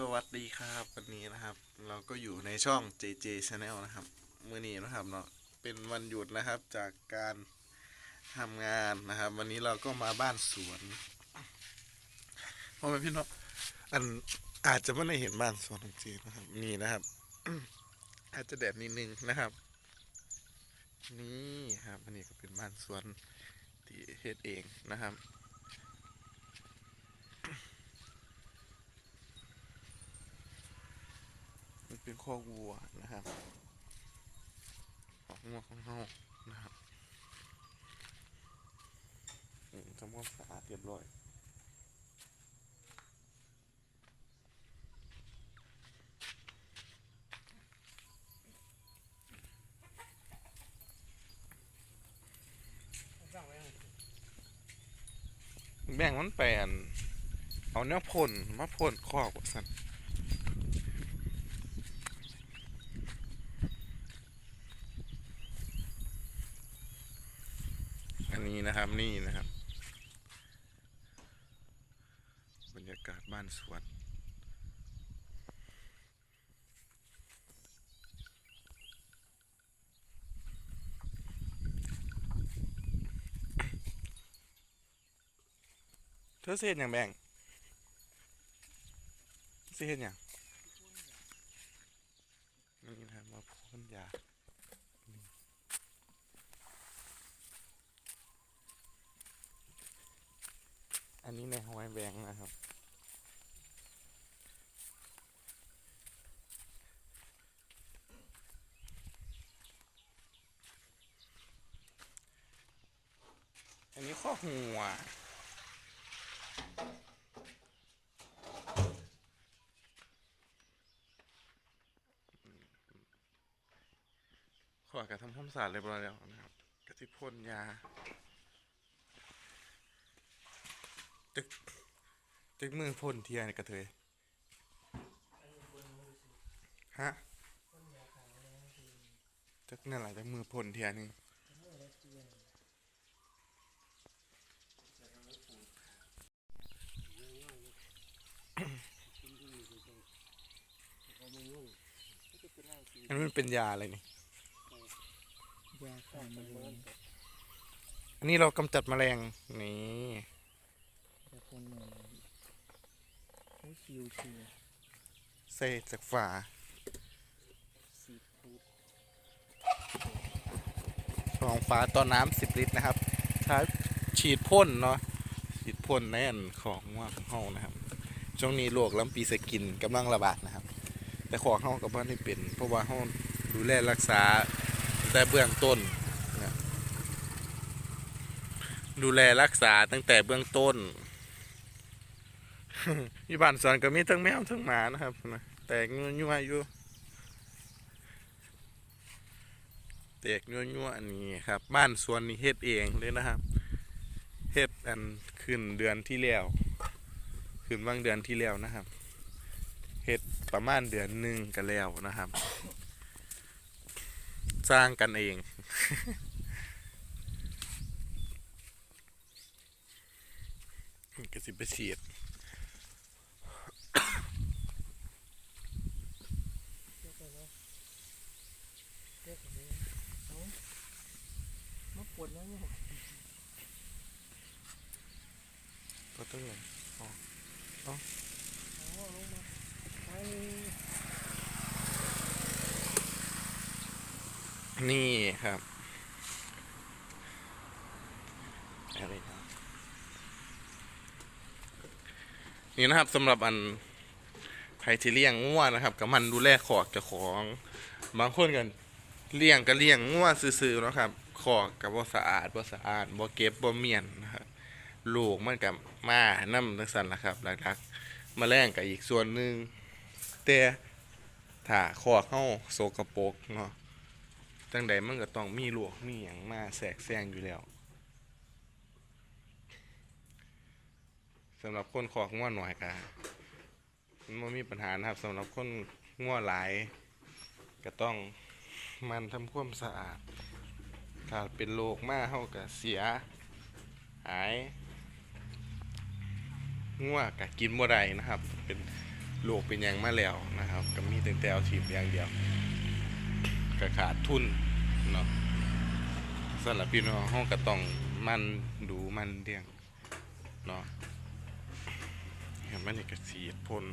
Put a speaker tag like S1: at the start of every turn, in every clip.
S1: สวัสดีครับวันนี้นะครับ เราก็อยู่ในช่อง JJ Channel นะครับมื้อนี้นะครับเนาะเป็นวันหยุดนะครับจากการทำงานนะครับ วันนี้เราก็มาบ้านสวนเพราะว่าพี่เนาะอันอาจจะไม่ได้เห็นบ้านสวนจริงๆนะครับนี่นะครับ อาจจะแดดนิดนึงนะครับ นี่ครับอันนี้ก็เป็นบ้านสวนที่เฮ็ดเองนะครับ มัน เป็นข้อกวัวนะครับของงัวของเฮานะครับอืมทำความสะอาดเรียบร้อยแบ่งมันไปอันเอาเนื้อพ่นมาพ่นคอกว่าสัน นี้นะครับนี่นะครับ บรรยากาศบ้านสวนเธอเสียอย่างแบ่งเสียอย่างนี่นะครับมาพ่นยา อั นนี้ในหอยแบงนะครับ อันนี้ข้อหัวขวากระทำความสะอาดเรียบร้อยแล้วนะครับกระติพ่นยา จึกจึกมือพ่นเทียนกระเทยฮะจักนั่นแหละจักมือพ่นเทียนนี่อันนี้มันเป็นยาอะไรนี่
S2: ยาฆ่าแมลง
S1: อันนี้เรากำจัดแมลงนี่
S2: ยาพ่นแมลงใช้คิวชีย
S1: ใส่จากฝา
S2: สีฟูด
S1: สองฝาต่อน้ำสิบลิตรนะครับใช้ฉีดพ่นเนาะฉีดพ่นในอันของว่าของเฮานะครับ ช่วงนี้โรคล้ำปีสกินกำลังระบาดนะครับ แต่ของเฮากับบ้านที่เป็น เพราะว่าเฮาดูแลรักษาแต่เบื้องต้นดูแลรักษาตั้งแต่เบื้องต้น ที่บ้านสวนก็มีทั้งแมวทั้งหมานะครับนะแต่งัวงัวๆอยู่แตกยั่วยั่วๆนนี้ครับ บ้านสวนนี่เฮ็ดเองเลยนะครับเฮ็ดอันขึ้นเดือนที่แล้วขึ้นว่างเดือนที่แล้วนะครับเฮ็ดประมาณเดือนหนึ่งกันแล้วนะครับ สร้างกันเองก็สิไปฉีด
S2: เรียกอะไรนะเรียกอะไรนะเอามาปวดแล้วเนี่ย
S1: ก็ต้องเลย
S2: เอลงมาไป
S1: นี่ครับอะไรครับนี่นะครับสำหรับอันใครที่เลี้ยงงัวนะครับกับมันดูแลขอกจ้าของ บางคนกันเลี้ยงก็เลี้ยงงัวซื่อๆนะครับขอกกับบ่าสะอาดบ่าสะอาดบ่เก็บบ่เมียนนะครับ ลูกมันกับมาน้ำทั้งสันละครับหลักๆมาแรงกับอีกส่วนหนึ่งแต่ถ้าขอเข้าโสกโปกเนาะจังใดมันก็ต้องมีลวกมีหยังมาแทรกแซงอยู่แล้วสำหรับคนขอกง่วหน่อยก็มันบ่มีปัญหานะครับสำหรับคนง่วหลาย ก็ต้องมันทำความสะอาดถ้าเป็นโรคมาเฮาก็เสีย หาย ง่วก็กินบ่ได้นะครับ เป็นลูกเป็นยังมาแล้วนะครับก็มีแต่แต่เอาทีมอย่างเดียวก็ขาดทุนเนาะสำหรับพี่น้องห้องก็ต้องมันดูมันเลี้ยงเนาะเห็นมันนี่ก็สีพ่น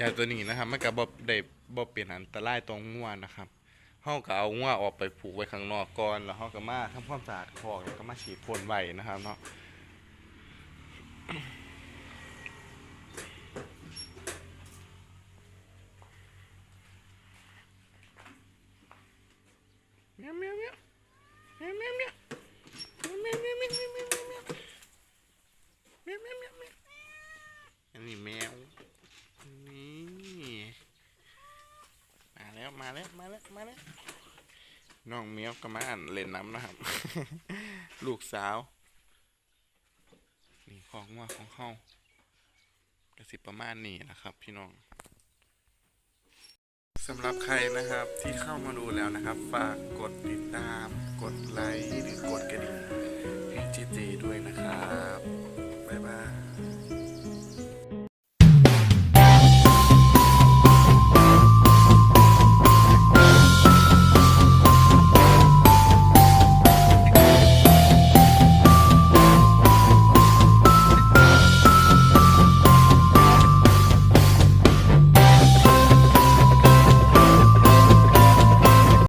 S1: ยาตัวนี้นะครับมันก็บ่ได้บ่เป็นอันตรายตรงงัวนะครับ เฮาก็เอางัวออกไปผูกไว้ข้างนอกก่อนแล้วเฮาก็มาทำความสะอาดคอกแล้วก็มาฉีดพ่นไว้นะครับเนาะ มาแล้วมาแล้วมาแล้วน้องเมียวก็มาอ่านเล่นน้ำนะครับ ลูกสาวนี่ของว่าของเขากระสิบประมาณนี้นะครับ พี่น้องสำหรับใครนะครับที่เข้ามาดูแล้วนะครับ ฝากกดติดตาม กดไลค์หรือกดกระดิ่งให้เจเจด้วยนะ